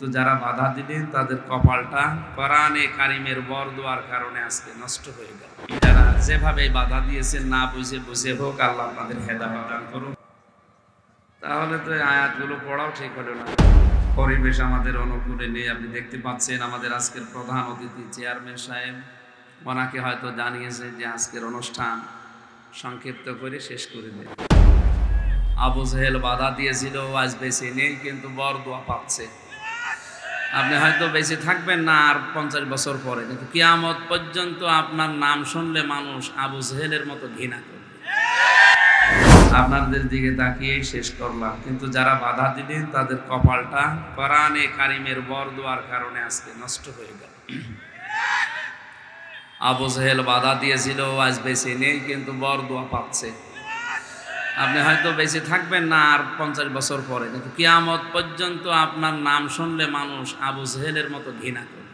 তো যারা বাধা দিলেন, তাদের কপালটা কোরআনে কারিমের বর দেওয়ার কারণে আজকে নষ্ট হয়ে গেল। যারা যেভাবে বাধা দিয়েছেন, না বুঝে বুঝে হোক, আল্লাহ আপনাদের হেদায়ত দান করুন। তাহলে তো আয়াতগুলো পড়াও ঠিক হলো না। পরিবেশ আমাদের অনুকূলে নেই। আপনি দেখতে পাচ্ছেন আমাদের আজকের প্রধান অতিথি চেয়ারম্যান সাহেব। ওনাকে হয়তো জানিয়েছে যে আজকের অনুষ্ঠান সংক্ষিপ্ত করে শেষ করে দেবে আবু জেহেল বাধা দিয়েছিল আজ বেশি নেই, কিন্তু বর দোয়া পাচ্ছে। আপনি হয়তো বেঁচে থাকবেন না আর পঞ্চাশ বছর পরে, কিন্তু কিয়ামত পর্যন্ত আপনার নাম শুনলে মানুষ আবু জেহেলের মতো ঘৃণা করবে। আপনাদের দিকে তাকিয়েই শেষ করলাম, কিন্তু যারা বাধা দিলেন, তাদের কপালটা কোরআনে কারিমের বর দেওয়ার কারণে আজকে নষ্ট হয়ে গেল। আবু জেহেল বাধা দিয়েছিল আজ বেঁচে নেই, কিন্তু বর দোয়া পাচ্ছে। আপনি হয়তো বেঁচে থাকবেন না আর পঞ্চাশ বছর পরে, কিন্তু কিয়ামত পর্যন্ত আপনার নাম শুনলে মানুষ আবু জেহেলের মতো ঘৃণা করবে।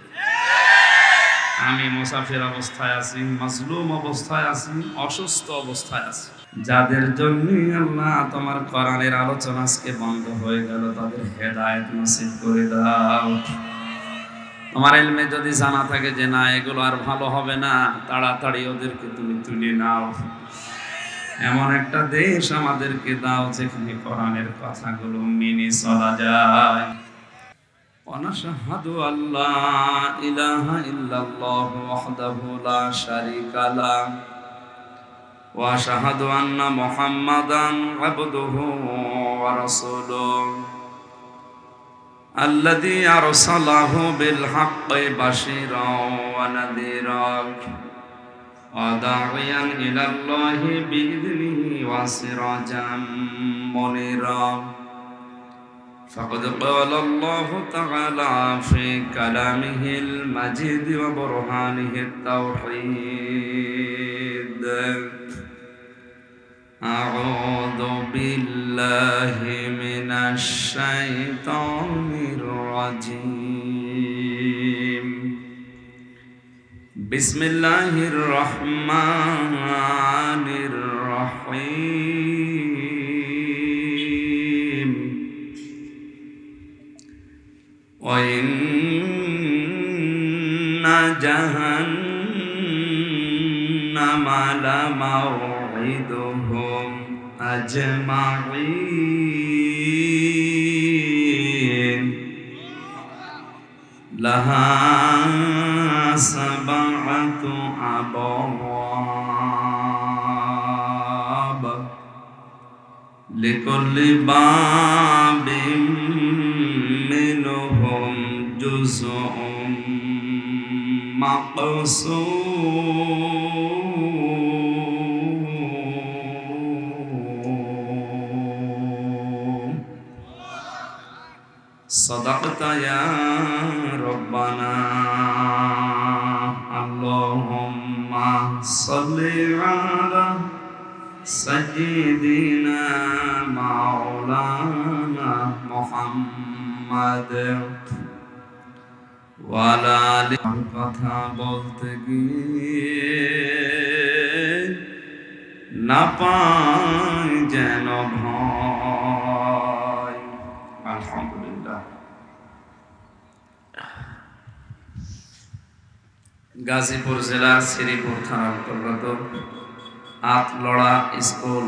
আমি মুসাফির অবস্থায় আছি, মাজলুম অবস্থায় আছি, অসুস্থ অবস্থায় আছি। যাদের জন্য আল্লাহ তোমার কোরআনের আলোচনা আজকে বন্ধ হয়ে গেল, তাদের হেদায়েত নসিব করে দাও। তোমার এলমে যদি জানা থাকে যে না, এগুলো আর ভালো হবে না, তাড়াতাড়ি ওদেরকে তুমি তুলে নাও। এমন একটা দেশ আমাদেরকে দাও যেখানে কোরআনের কথাগুলো মেনে চলা যায়। অনশাহাদু আল্লাহ ইলাহা ইল্লাল্লাহ ওয়াহদাহু লা বিল হাক্কি বাশীরা ওয়া নাযীরা وداعيا إلى الله بإذنه وسراجا منيرا فقد قال الله تعالى في كلامه المجيد وبرهانه التوحيد أعوذ بالله من الشيطان الرجيم بسم الله الرحمن الرحيم وإن جهنم لموعدهم أجمعين لها لكل باب منهم جزء مقصود صدقت يا ربنا اللهم صل على سيدنا مولانا محمد ওয়ালা আলি কথা বলতে গিয়ে না পাই যেন ভয় আলহামদুলিল্লাহ গাজীপুর জেলার শ্রীপুর থানার অন্তর্গত আতলড়া স্কুল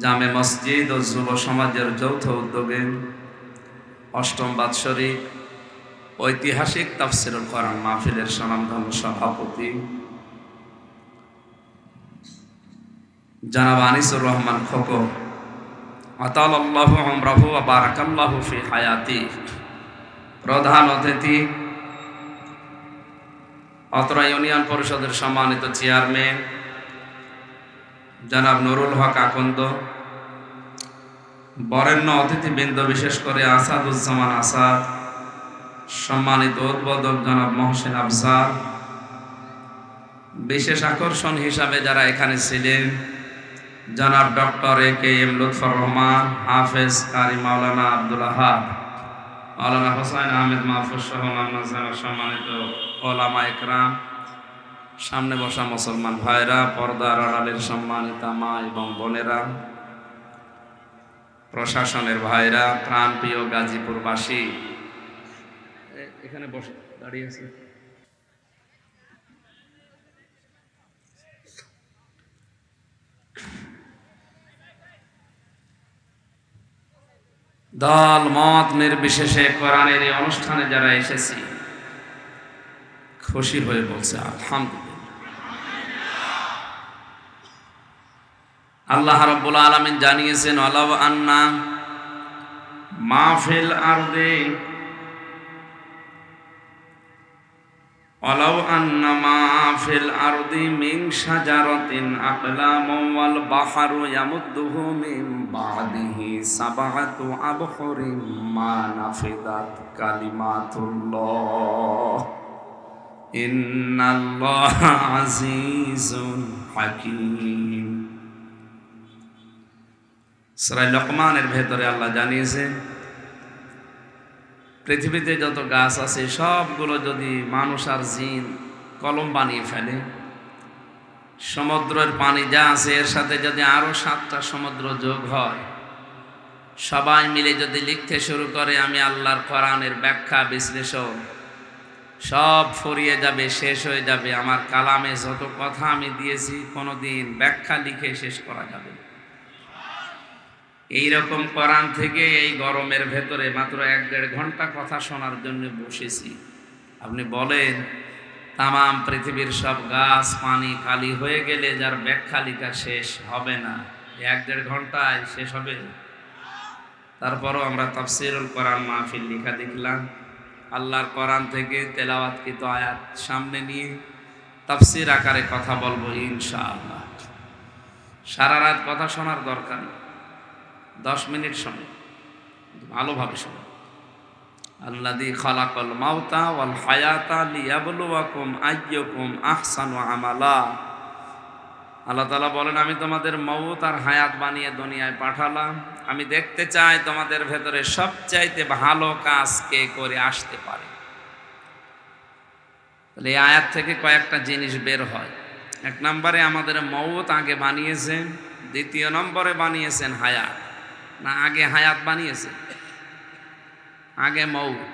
জামে মসজিদ ও যুব সমাজের যৌথ উদ্যোগে অষ্টম বাৎসরিক ঐতিহাসিক তাফসিরুল কোরআন মাহফিলের স্বনামধন্য সভাপতি জানাব আনিসুর রহমান খোকো আতাল আল্লাহ আমরাহু বারাকাল্লাহু ফি হায়াতি। প্রধান অতিথি, অত্র ইউনিয়ন পরিষদের সম্মানিত চেয়ারম্যান জনাব নুরুল হক আকন্দ, বরেণ্য অতিথিবৃন্দ, বিশেষ করে আসাদুজ্জামান আসাদ, সম্মানিত উদ্বোধক জনাব মহসেন আফজার বিশেষ আকর্ষণ হিসাবে যারা এখানে ছিলেন, জনাব doctor A K M Lutfur Rahman, হাফেজ কারি মাওলানা আব্দুল আহাদ, মাওলানা হোসাইন আহমেদ মাহফুজ সহ সম্মানিত ওলামা একরাম সামনে বসা মুসলমান ভাইরা, পর্দার আড়ালের সম্মানিতা মা এবং বোনেরা, প্রশাসনের ভাইরা প্রাণপ্রিয় গাজীপুরবাসী। এখানে বসে, দাঁড়িয়ে আছে। দল, মত নির্বিশেষে কোরআনের এই অনুষ্ঠানে যারা এসেছি খুশি হয়ে বলছে আলহামদুলিল্লাহ আল্লাহ রাব্বুল আলামিন জানিয়েছেন আলাউ আন্না মাহফিল আরদে ولو أن ما في الأرض من شجرة أقلام والبحر يمده من بعده سبعة أبحر ما نفذت كلمات الله إن الله عزيز حكيم সরাই লকমানের ভেতরে আল্লাহ জানিয়েছেন পৃথিবীতে যত গাছ আছে সবগুলো যদি মানুষ আর জিন কলম বানিয়ে ফেলে সমুদ্রের পানি যা আছে এর সাথে যদি আরো সাতটা সমুদ্র যোগ হয় সবাই মিলে যদি লিখতে শুরু করে আমি আল্লাহর কোরআনের ব্যাখ্যা বিশ্লেষণ সব ফুরিয়ে যাবে, শেষ হয়ে যাবে। আমার কালামে যত কথা আমি দিয়েছি, কোনোদিন ব্যাখ্যা লিখে শেষ করা যাবে। এই রকম কোরআন থেকে এই গরমের ভেতরে মাত্র এক দেড় ঘণ্টা কথা শোনার জন্য বসেছি। আপনি বলেন, তামাম পৃথিবীর সব গাছ পানি খালি হয়ে গেলে যার ব্যাখ্যা লিখা শেষ হবে না। এক দেড় ঘন্টায় শেষ হবে। তারপরও আমরা তাফসিরুল কোরআন মাহফিল লিখা দেখলাম। আল্লাহর কোরআন থেকে তেলাওয়াতকৃত আয়াত সামনে নিয়ে তাফসির আকারে কথা বলব ইনশাআল্লাহ। সারা রাত কথা শোনার দরকার দশ মিনিট সময় ভালোভাবে শোনো। আল্লাদি খালাকল মাউতা ওয়াল হায়াতা লিয়াবলুয়াকুম আইয়ুকুম আহসানু আমালা। আল্লাহ তাআলা বলেন, আমি তোমাদের মৌত আর হায়াত বানিয়ে দুনিয়ায় পাঠালাম। আমি দেখতে চাই তোমাদের ভেতরে সবচাইতে ভালো কাজ কে করে আসতে পারে। তাহলে আয়াত থেকে কয়েকটা জিনিস বের হয়। এক নম্বরে আমাদের মৌত আগে বানিয়েছেন, দ্বিতীয় নম্বরে বানিয়েছেন হায়াত। না, আগে হায়াত বানিয়েছে আগে মৌত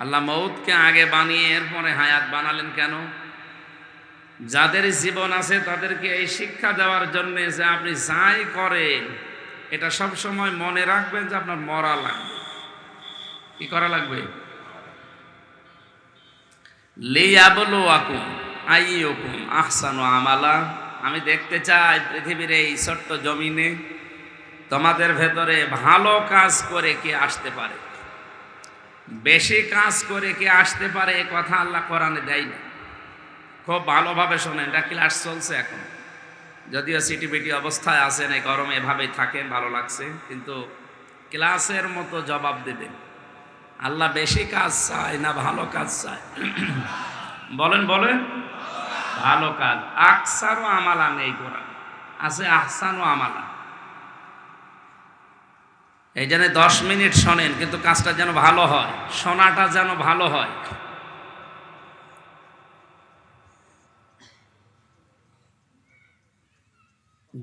আল্লাহ মৌতকে আগে বানিয়ে এরপরে হায়াত বানালেন কেন? যাদের জীবন আছে তাদেরকে এই শিক্ষা দেওয়ার জন্য যে আপনি যাই করেন এটা সব সময় মনে রাখবেন যে আপনার মরা লাগবে। কি করা লাগবে? লিয়াবলু আকুম আইয়ুকুম, আহসানু আমালা। আমি দেখতে চাই পৃথিবীর এই ছোট্ট জমিনে তোমাদের ভেতরে ভালো কাজ করে কে আসতে পারে। বেশি কাজ করে কে আসতে পারে এ কথা আল্লাহ কোরআনে দেয় না খুব ভালোভাবে শোনেন, এটা ক্লাস চলছে এখন। যদিও সিটি বিটি অবস্থায় আছেন এই গরমে এভাবেই থাকেন, ভালো লাগছে, কিন্তু ক্লাসের মতো জবাব দেবেন। আল্লাহ বেশি কাজ চায় না ভালো কাজ চায়। বলেন বলেন। ভালো কাজ। আকসারও আমালা নেই কোরআন। আছে আহসানও আমালা। এই জন্য দশ মিনিট শোনেন, কিন্তু কাজটা যেন ভালো হয়, শোনাটা যেন ভালো হয়।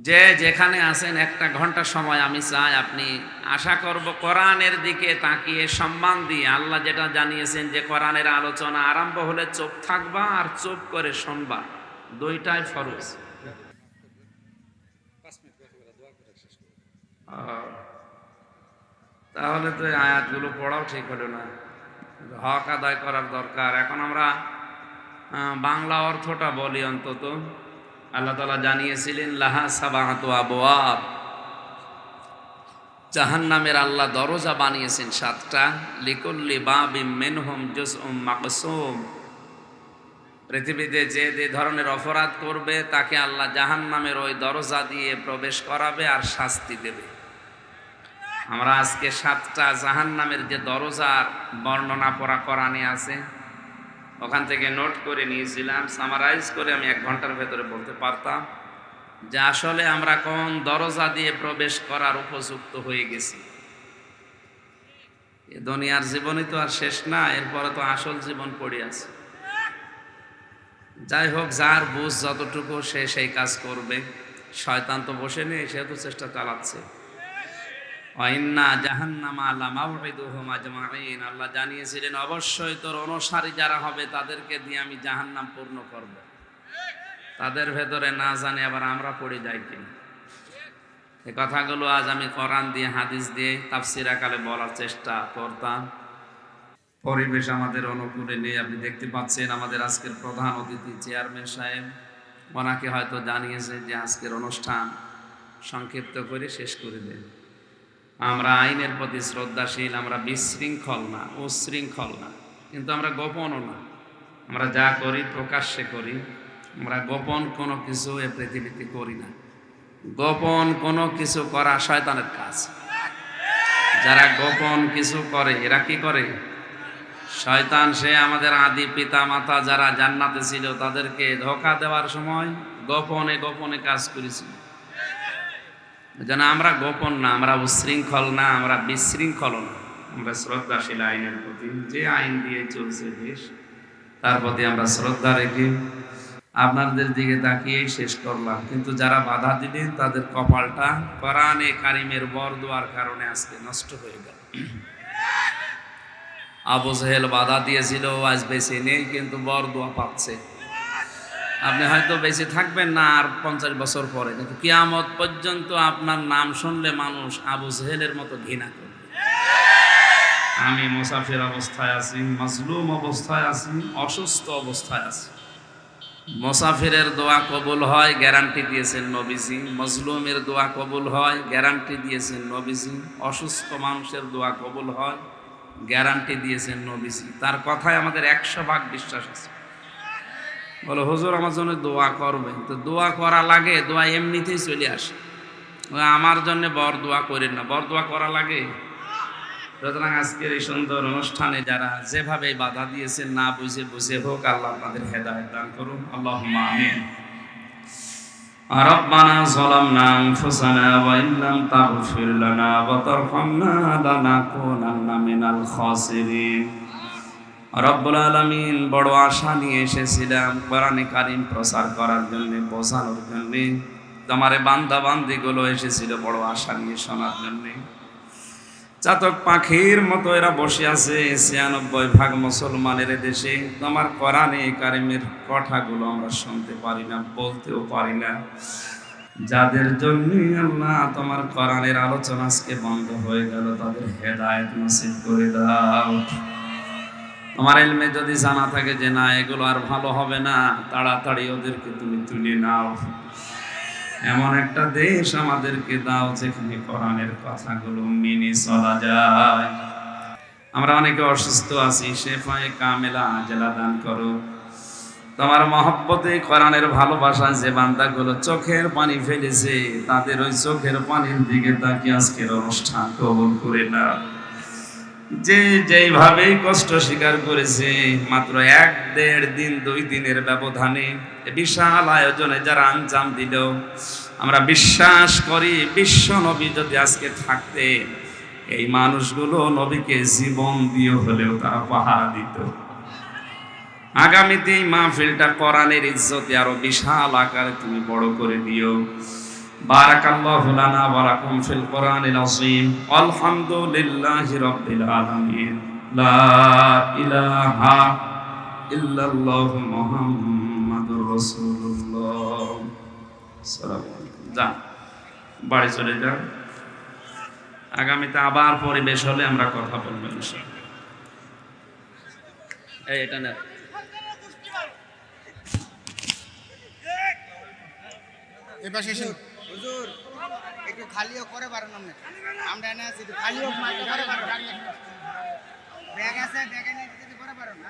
যে যেখানে আছেন, একটা ঘণ্টা সময় আমি চাই আপনি আশা করব কোরআনের দিকে তাকিয়ে সম্মান দিয়ে আল্লাহ যেটা জানিয়েছেন যে কোরআনের আলোচনা আরম্ভ হলে চুপ থাকবা আর চুপ করে শুনবা। দুইটাই ফরজ। তাহলে তো আয়াতগুলো পড়াও ঠিক হলো না। হক আদায় করার দরকার। এখন আমরা বাংলা অর্থটা বলি অন্তত। আল্লাহ তালা জানিয়েছিলেন, লাহা সাবাহাত আবোয়াব জাহান্নামের আল্লাহ দরজা বানিয়েছেন সাতটা। লিকুল্লি বাবিম মেনহুম জুসউম মাকসুম। পৃথিবীতে যে যে ধরনের অপরাধ করবে, তাকে আল্লাহ জাহান্নামের ওই দরজা দিয়ে প্রবেশ করাবে আর শাস্তি দেবে। আমরা আজকে সাতটা জাহান্নামের যে দরজার বর্ণনা পড়া কোরআনে আছে। ওখান থেকে নোট করে নিয়েছিলাম সামারাইজ করে আমি এক ঘণ্টার ভেতরে বলতে পারতাম যে আসলে আমরা কোন দরজা দিয়ে প্রবেশ করার উপযুক্ত হয়ে গেছি। দুনিয়ার জীবনই তো আর শেষ না, এরপরে তো আসল জীবন পড়ে আছে। যাই হোক, যার বুঝ যতটুকু সে সেই কাজ করবে। শয়তান তো বসে নেই সে তো চেষ্টা চালাচ্ছে। ওয়াইন্না জাহান্নামা আলা মাউইদুহুম আজমাইন আল্লাহ জানিয়েছিলেন, অবশ্যই তোর অনুসারী যারা হবে, তাদেরকে দিয়ে আমি জাহান্নাম পূর্ণ করব। তাদের ভেতরে না জানি আবার আমরা পড়ে যাই কিনা এই কথাগুলো আজ আমি কোরআন দিয়ে, হাদিস দিয়ে, তাফসির আকালে বলার চেষ্টা করতাম। পরিবেশ আমাদের অনুকূলে নেই। আপনি দেখতে পাচ্ছেন আমাদের আজকের প্রধান অতিথি চেয়ারম্যান সাহেব। ওনাকে হয়তো জানিয়েছে যে আজকের অনুষ্ঠান সংক্ষিপ্ত করে শেষ করে দেন। আমরা আইনের প্রতি শ্রদ্ধাশীল, আমরা বিশৃঙ্খল না, উশৃঙ্খল না। কিন্তু আমরা গোপনও না। আমরা যা করি প্রকাশ্যে করি, আমরা গোপন কোনো কিছু এ পৃথিবীতে করি না। গোপন কোনো কিছু করা শয়তানের কাজ। যারা গোপন কিছু করে, এরা কি করে? শয়তান, সে আমাদের আদি পিতা মাতা যারা জান্নাতে ছিল, তাদেরকে ধোকা দেওয়ার সময় গোপনে গোপনে কাজ করেছিল। যেন আমরা গোপন না, আমরা উশৃঙ্খল না, আমরা বিশৃঙ্খল না। আমরা শ্রদ্ধাশীল আইনের প্রতি। যে আইন দিয়ে চলছে দেশ, তার প্রতি আমরা শ্রদ্ধা রেখে আপনাদের দিকে তাকিয়ে শেষ করলাম। কিন্তু যারা বাধা দিলেন তাদের কপালটা কোরআনে কারিমের বর দেওয়ার কারণে আজকে নষ্ট হয়ে গেল। আবু সাহেল বাধা দিয়েছিল আজ বেশি নেই, কিন্তু বর দোয়া পাচ্ছে। আপনি হয়তো বেঁচে থাকবেন না আর পঞ্চাশ বছর পরে, কিন্তু কিয়ামত পর্যন্ত আপনার নাম শুনলে মানুষ আবু সাহেলের মতো ঘৃণা করবে। আমি মুসাফির অবস্থায় আছি, মাজলুম অবস্থায় আছি, অসুস্থ অবস্থায় আছি। মুসাফিরের দোয়া কবুল হয়, গ্যারান্টি দিয়েছেন নবীজি। মজলুমের দোয়া কবুল হয়, গ্যারান্টি দিয়েছেন নবীজি। অসুস্থ মানুষের দোয়া কবুল হয়, গ্যারান্টি দিয়েছেন নবীজি। তার কথায় আমাদের একশো ভাগ বিশ্বাস আছে। বলো হুজুর আমার জন্য দোয়া করবে তো দোয়া করা লাগে দোয়া এমনিতেই চলে আসে ও আমার জন্য বর দোয়া করেন না বর দোয়া করা লাগে সুতরাং আজকের এই সুন্দর অনুষ্ঠানে যারা যেভাবে বাধা দিয়েছেন না বুঝে বুঝে হোক আল্লাহ আপনাদের হেদায়ত দান করুন আল্লাহ আমিন ربنا ظلمنا أنفسنا وإن لم تغفر لنا وترحمنا لنكونن من الخاسرين রব্বুল আলমিন বড় আশা নিয়ে এসেছিলাম, কোরআনে কারিম প্রচার করার জন্য, বোঝানোর জন্য। তোমারে বান্দা বান্দিগুলো এসেছিল বড় আশা নিয়ে শোনার জন্যে। চাতক পাখির মতো এরা বসে আছে, ছিয়ানব্বই ভাগ মুসলমানের দেশে। তোমার কোরআনে কারিমের কথাগুলো আমরা শুনতে পারি না, বলতেও পারি না। যাদের জন্য আল্লাহ তোমার কোরআনের আলোচনা আজকে বন্ধ হয়ে গেল, তাদের হেদায়ত নসিব করে দাও। তোমার এলমে যদি জানা থাকে যে না, এগুলো আর ভালো হবে না, তাড়াতাড়ি ওদেরকে তুমি তুলে নাও। এমন একটা দেশ আমাদেরকে দাও যেখানে কোরআনের কথাগুলো মেনে চলা যায়। আমরা অনেকে অসুস্থ আছি, শেফায়ে কামেলা আজেলা দান করো। তোমার মহব্বতে কোরআনের ভালোবাসা যে বান্দাগুলো চোখের পানি ফেলেছে, তাদের ওই চোখের পানির দিকে তাকিয়ে আজকের অনুষ্ঠান কবুল করে না যে যেইভাবে কষ্ট স্বীকার করেছে, মাত্র এক দেড় দিন, দুই দিনের ব্যবধানে বিশাল আয়োজনে যারা আঞ্জাম দিল, আমরা বিশ্বাস করি বিশ্ব নবী যদি আজকে থাকতে, এই মানুষগুলো নবীকে জীবন দিয়ে হলেও তারা পাহারা দিত। আগামীতে এই মাহফিলটা কোরআনের ইজ্জতে আরও বিশাল আকারে তুমি বড় করে দিও। বারাকাল্লাহু লানা ওয়া লাকুম ফিল কোরআনিল আযীম। আলহামদুলিল্লাহি রাব্বিল আলামিন। লা ইলাহা ইল্লাল্লাহু মুহাম্মাদুর রাসূলুল্লাহ। আসসালামু আলাইকুম। যান, বাড়ি চলে যান। আগামীতে আবার পরিবেশ হলে আমরা কথা বলব ইনশাআল্লাহ। এই, এটা না এই পাশে হুজুর, একটু খালিও করে পারেন আপনি। আমরা এনে আছি খালিও করে পারেন ব্যাগ আছে, ব্যাগে নিয়ে যদি করে পারেন না